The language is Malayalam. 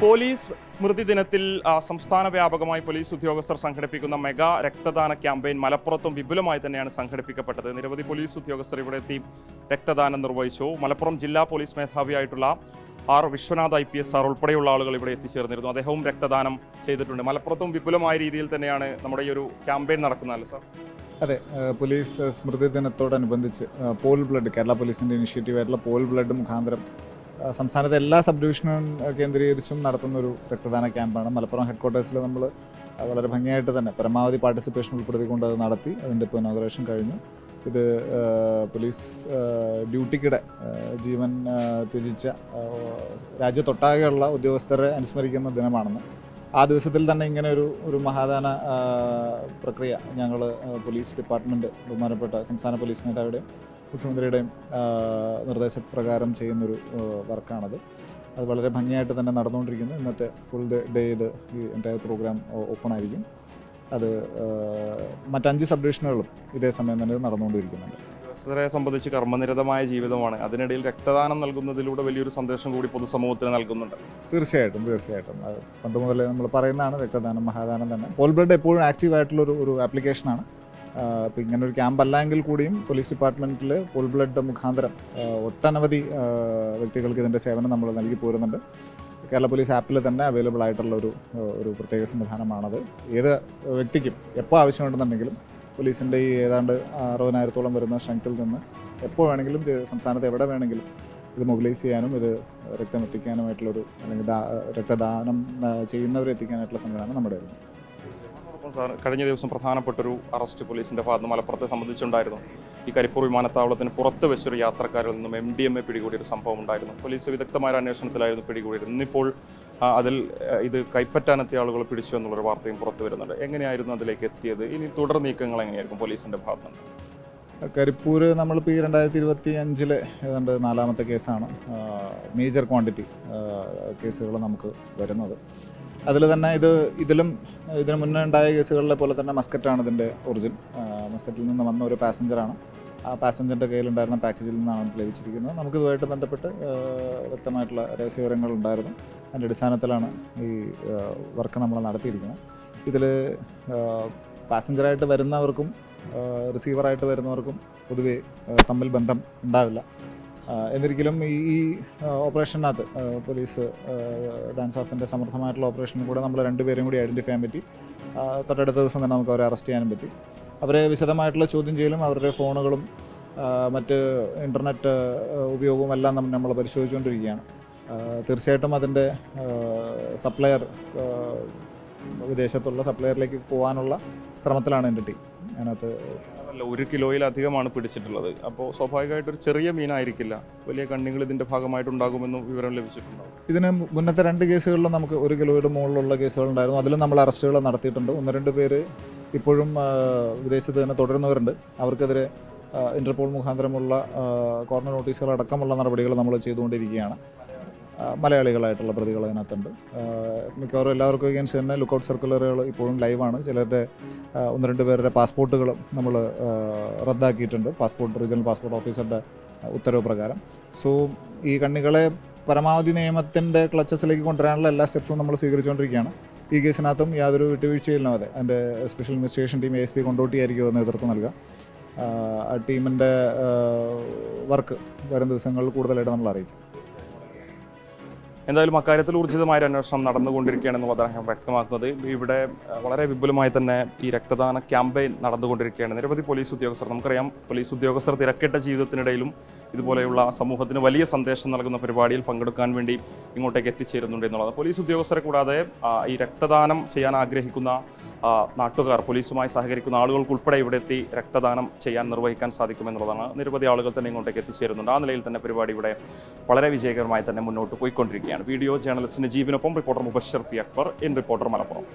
പോലീസ് സ്മൃതി ദിനത്തിൽ സംസ്ഥാന വ്യാപകമായി പോലീസ് ഉദ്യോഗസ്ഥർ സംഘടിപ്പിക്കുന്ന മെഗാ രക്തദാന ക്യാമ്പയിൻ മലപ്പുറത്തും വിപുലമായി തന്നെയാണ് സംഘടിപ്പിക്കപ്പെട്ടത്. നിരവധി പോലീസ് ഉദ്യോഗസ്ഥർ ഇവിടെ എത്തി രക്തദാനം നിർവഹിച്ചു. മലപ്പുറം ജില്ലാ police മേധാവിയായിട്ടുള്ള R. Vishwanath I. P. S. R ഉൾപ്പെടെയുള്ള ആളുകൾ ഇവിടെ എത്തിച്ചേർന്നിരുന്നു. അദ്ദേഹവും രക്തദാനം ചെയ്തിട്ടുണ്ട്. മലപ്പുറത്തും വിപുലമായ രീതിയിൽ തന്നെയാണ് നമ്മുടെ ഈ ഒരു ക്യാമ്പയിൻ നടക്കുന്നത് സാർ? അതെ പോലീസ് സ്മൃതി ദിനത്തോടനുബന്ധിച്ച് പോൾ ബ്ലഡ് കേരള പോലീസിന്റെ ഇനിഷ്യേറ്റീവ് ആയിട്ടുള്ള പോൾ ബ്ലഡ് മുഖാന്തരം സംസ്ഥാനത്തെ എല്ലാ സബ് ഡിവിഷനും കേന്ദ്രീകരിച്ചും നടത്തുന്ന ഒരു രക്തദാന ക്യാമ്പാണ്. മലപ്പുറം ഹെഡ് ക്വാർട്ടേഴ്സിൽ നമ്മൾ വളരെ ഭംഗിയായിട്ട് തന്നെ പരമാവധി പാർട്ടിസിപ്പേഷൻ ഉൾപ്പെടുത്തിക്കൊണ്ട് അത് നടത്തി അതിന്റെ ഇപ്പോൾ ഇനോഗ്രേഷൻ കഴിഞ്ഞു. ഇത് പോലീസ് ഡ്യൂട്ടിക്കിടെ ജീവൻ ത്യജിച്ച രാജ്യത്തൊട്ടാകെയുള്ള ഉദ്യോഗസ്ഥരെ അനുസ്മരിക്കുന്ന ദിനമാണെന്ന് ആ ദിവസത്തിൽ തന്നെ ഇങ്ങനെ ഒരു ഒരു മഹാദാന പ്രക്രിയ ഞങ്ങൾ പോലീസ് ഡിപ്പാർട്ട്മെന്റ് ബഹുമാനപ്പെട്ട സംസ്ഥാന പോലീസ് മേധാവിയുടെയും മുഖ്യമന്ത്രിയുടെയും നിർദ്ദേശപ്രകാരം ചെയ്യുന്നൊരു വർക്കാണത്. അത് വളരെ ഭംഗിയായിട്ട് തന്നെ നടന്നുകൊണ്ടിരിക്കുന്നു. ഇന്നത്തെ ഫുൾ ഡേ ഇത് ഈ എന്റയർ പ്രോഗ്രാം ഓപ്പൺ ആയിരിക്കും അത് മറ്റഞ്ച് സബ് ഡിവിഷനുകളും ഇതേ സമയം തന്നെ നടന്നുകൊണ്ടിരിക്കുന്നുണ്ട്. ഉദ്യോഗസ്ഥരെ സംബന്ധിച്ച് കർമ്മനിരതമായ ജീവിതമാണ്. അതിനിടയിൽ രക്തദാനം നൽകുന്നതിലൂടെ വലിയൊരു സന്ദേശം കൂടി പൊതുസമൂഹത്തിന് നൽകുന്നുണ്ട്. തീർച്ചയായിട്ടും തീർച്ചയായിട്ടും. അത് പണ്ട് മുതലേ നമ്മൾ പറയുന്നതാണ് രക്തദാനം മഹാദാനം തന്നെ. പോൾ ബ്ലഡ് എപ്പോഴും ആക്റ്റീവ് ആയിട്ടുള്ള ഒരു ആപ്ലിക്കേഷനാണ് ഇപ്പം ഇങ്ങനെ ഒരു ക്യാമ്പ് അല്ലെങ്കിൽ കൂടിയും പോലീസ് ഡിപ്പാർട്ട്മെന്റിൽ പോൾ ബ്ലഡ് മുഖാന്തരം ഒട്ടനവധി വ്യക്തികൾക്ക് ഇതിന്റെ സേവനം നമ്മൾ നൽകി പോരുന്നുണ്ട്. കേരള പോലീസ് ആപ്പിൽ തന്നെ അവൈലബിൾ ആയിട്ടുള്ള ഒരു ഒരു പ്രത്യേക സംവിധാനമാണത്. ഏത് വ്യക്തിക്കും എപ്പോൾ ആവശ്യമുണ്ടെന്നുണ്ടെങ്കിലും പോലീസിന്റെ ഈ ഏതാണ്ട് അറുപതിനായിരത്തോളം വരുന്ന സ്ട്രെങ്ത്തിൽ നിന്ന് എപ്പോൾ വേണമെങ്കിലും സംസ്ഥാനത്ത് എവിടെ വേണമെങ്കിലും ഇത് മൊബിലൈസ് ചെയ്യാനും ഇത് രക്തം എത്തിക്കാനുമായിട്ടുള്ളൊരു അല്ലെങ്കിൽ രക്തദാനം ചെയ്യുന്നവരെ എത്തിക്കാനായിട്ടുള്ള സംവിധാനം നമ്മുടെ. സാർ കഴിഞ്ഞ ദിവസം പ്രധാനപ്പെട്ടൊരു അറസ്റ്റ് പോലീസിന്റെ ഭാഗത്ത് മലപ്പുറത്തെ സംബന്ധിച്ചുണ്ടായിരുന്നു. ഈ കരിപ്പൂർ വിമാനത്താവളത്തിന് പുറത്ത് വെച്ചൊരു യാത്രക്കാരിൽ നിന്നും എം ഡി എം എ പിടികൂടിയൊരു സംഭവം ഉണ്ടായിരുന്നു. പോലീസ് വിദഗ്ധമായ അന്വേഷണത്തിലായിരുന്നു പിടികൂടിയത്. ഇന്നിപ്പോൾ അതിൽ ഇത് കൈപ്പറ്റാനെത്തിയ ആളുകൾ പിടിച്ചു എന്നുള്ളൊരു വാർത്തയും പുറത്തു വരുന്നുണ്ട്. എങ്ങനെയായിരുന്നു അതിലേക്ക് എത്തിയത്? ഇനി തുടർ നീക്കങ്ങൾ എങ്ങനെയായിരിക്കും പോലീസിന്റെ ഭാഗത്ത് കരിപ്പൂർ നമ്മളിപ്പോൾ ഈ രണ്ടായിരത്തി ഇരുപത്തി അഞ്ചിലെ ഏതാണ്ട് നാലാമത്തെ കേസാണ് മേജർ ക്വാണ്ടിറ്റി കേസുകൾ നമുക്ക് വരുന്നത്. അതിൽ തന്നെ ഇത് ഇതിലും ഇതിനു മുന്നേ ഉണ്ടായ കേസുകളിലെ പോലെ തന്നെ മസ്കറ്റാണ് ഇതിന്റെ ഒറിജിൻ മസ്കറ്റിൽ നിന്ന് വന്ന ഒരു പാസഞ്ചറാണ് ആ പാസഞ്ചറിന്റെ കയ്യിലുണ്ടായിരുന്ന പാക്കേജിൽ നിന്നാണ് നമുക്ക് ലഭിച്ചിരിക്കുന്നത് നമുക്കിതുമായിട്ട് ബന്ധപ്പെട്ട് വ്യക്തമായിട്ടുള്ള രഹസ്യ വിവരങ്ങൾ ഉണ്ടായിരുന്നു. അതിന്റെ അടിസ്ഥാനത്തിലാണ് ഈ വർക്ക് നമ്മൾ നടത്തിയിരിക്കുന്നത്. ഇതിൽ പാസഞ്ചറായിട്ട് വരുന്നവർക്കും റിസീവറായിട്ട് വരുന്നവർക്കും പൊതുവേ തമ്മിൽ ബന്ധം ഉണ്ടാവില്ല. എന്നിരിക്കലും ഈ ഈ ഓപ്പറേഷനകത്ത് പോലീസ് ഡാൻസ് ഓഫിന്റെ സമർത്ഥമായിട്ടുള്ള ഓപ്പറേഷനിൽ കൂടെ നമ്മൾ രണ്ടുപേരും കൂടി ഐഡന്റിഫൈ ചെയ്യാൻ പറ്റി. തൊട്ടടുത്ത ദിവസം തന്നെ നമുക്ക് അവരെ അറസ്റ്റ് ചെയ്യാനും പറ്റി. അവരെ വിശദമായിട്ടുള്ള ചോദ്യം ചെയ്യലും അവരുടെ ഫോണുകളും മറ്റ് ഇന്റർനെറ്റ് ഉപയോഗവും എല്ലാം നമ്മൾ പരിശോധിച്ചുകൊണ്ടിരിക്കുകയാണ്. തീർച്ചയായിട്ടും അതിന്റെ സപ്ലയർ വിദേശത്തുള്ള സപ്ലയറിലേക്ക് പോകാനുള്ള ശ്രമത്തിലാണ് എന്റെ ടീം. അതിനകത്ത് അല്ല ഒരു കിലോയിലധികമാണ് പിടിച്ചിട്ടുള്ളത്. അപ്പോൾ സ്വാഭാവികമായിട്ട് ഒരു ചെറിയ മീനായിരിക്കില്ല. വലിയ കണ്ണികൾ ഇതിന്റെ ഭാഗമായിട്ടുണ്ടാകുമെന്നും വിവരം ലഭിച്ചിട്ടുണ്ടാവും. ഇതിന് മുന്നത്തെ രണ്ട് കേസുകളിലും നമുക്ക് ഒരു കിലോയുടെ മുകളിലുള്ള കേസുകളുണ്ടായിരുന്നു. അതിലും നമ്മൾ അറസ്റ്റുകൾ നടത്തിയിട്ടുണ്ട്. ഒന്ന് രണ്ട് പേര് ഇപ്പോഴും വിദേശത്ത് തന്നെ തുടരുന്നവരുണ്ട്. അവർക്കെതിരെ ഇന്റർപോൾ മുഖാന്തരമുള്ള കോർണർ നോട്ടീസുകൾ അടക്കമുള്ള നടപടികൾ നമ്മൾ ചെയ്തുകൊണ്ടിരിക്കുകയാണ്. മലയാളികളായിട്ടുള്ള പ്രതികൾ അതിനകത്തുണ്ട്. മിക്കവാറും എല്ലാവർക്കും അഗേൻസ്റ്റ് തന്നെ ലുക്കൗട്ട് സർക്കുലറുകൾ ഇപ്പോഴും ലൈവാണ് ചിലരുടെ ഒന്ന് രണ്ട് പേരുടെ പാസ്പോർട്ടുകളും നമ്മൾ റദ്ദാക്കിയിട്ടുണ്ട്. പാസ്പോർട്ട് റീജിയണൽ പാസ്പോർട്ട് ഓഫീസറുടെ ഉത്തരവ് പ്രകാരം. സോ ഈ കണ്ണികളെ പരമാവധി നിയമത്തിന്റെ ക്ലച്ചസിലേക്ക് കൊണ്ടുവരാനുള്ള എല്ലാ സ്റ്റെപ്സും നമ്മൾ സ്വീകരിച്ചുകൊണ്ടിരിക്കുകയാണ്. ഈ കേസിനകത്തും യാതൊരു വിട്ടുവീഴ്ചയില്ലാതെ എന്റെ special investigation team A S P കൊണ്ടോട്ടിയായിരിക്കും നേതൃത്വം നൽകുക. ആ, ടീമിന്റെ വർക്ക് വരും ദിവസങ്ങളിൽ കൂടുതലായിട്ട് നമ്മൾ അറിയിക്കും. എന്തായാലും അക്കാര്യത്തിൽ ഊർജിതമായ അന്വേഷണം നടന്നുകൊണ്ടിരിക്കുകയാണെന്നുള്ളത് അദ്ദേഹം വ്യക്തമാക്കുന്നത്. ഇവിടെ വളരെ വിപുലമായി തന്നെ ഈ രക്തദാന ക്യാമ്പയിൻ നടന്നുകൊണ്ടിരിക്കുകയാണ്. നിരവധി പോലീസ് ഉദ്യോഗസ്ഥർ നമുക്കറിയാം പോലീസ് ഉദ്യോഗസ്ഥർ തിരക്കിട്ട ജീവിതത്തിനിടയിലും ഇതുപോലെയുള്ള സമൂഹത്തിന് വലിയ സന്ദേശം നൽകുന്ന പരിപാടിയിൽ പങ്കെടുക്കാൻ വേണ്ടി ഇങ്ങോട്ടേക്ക് എത്തിച്ചേരുന്നുണ്ട് എന്നുള്ളത്. പോലീസ് ഉദ്യോഗസ്ഥരെ കൂടാതെ ഈ രക്തദാനം ചെയ്യാൻ ആഗ്രഹിക്കുന്ന നാട്ടുകാർ പോലീസുമായി സഹകരിക്കുന്ന ആളുകൾക്കുൾപ്പെടെ ഇവിടെ എത്തി രക്തദാനം ചെയ്യാൻ നിർവഹിക്കാൻ സാധിക്കുമെന്നുള്ളതാണ് നിരവധി ആളുകൾ തന്നെ ഇങ്ങോട്ടേക്ക് എത്തിച്ചേരുന്നുണ്ട്. ആ നിലയിൽ തന്നെ പരിപാടി ഇവിടെ വളരെ വിജയകരമായി തന്നെ മുന്നോട്ട് പോയിക്കൊണ്ടിരിക്കുകയാണ്. Video journalist നജീബിനൊപ്പം reporter Mubashar P Akbar in reporter Malappuram.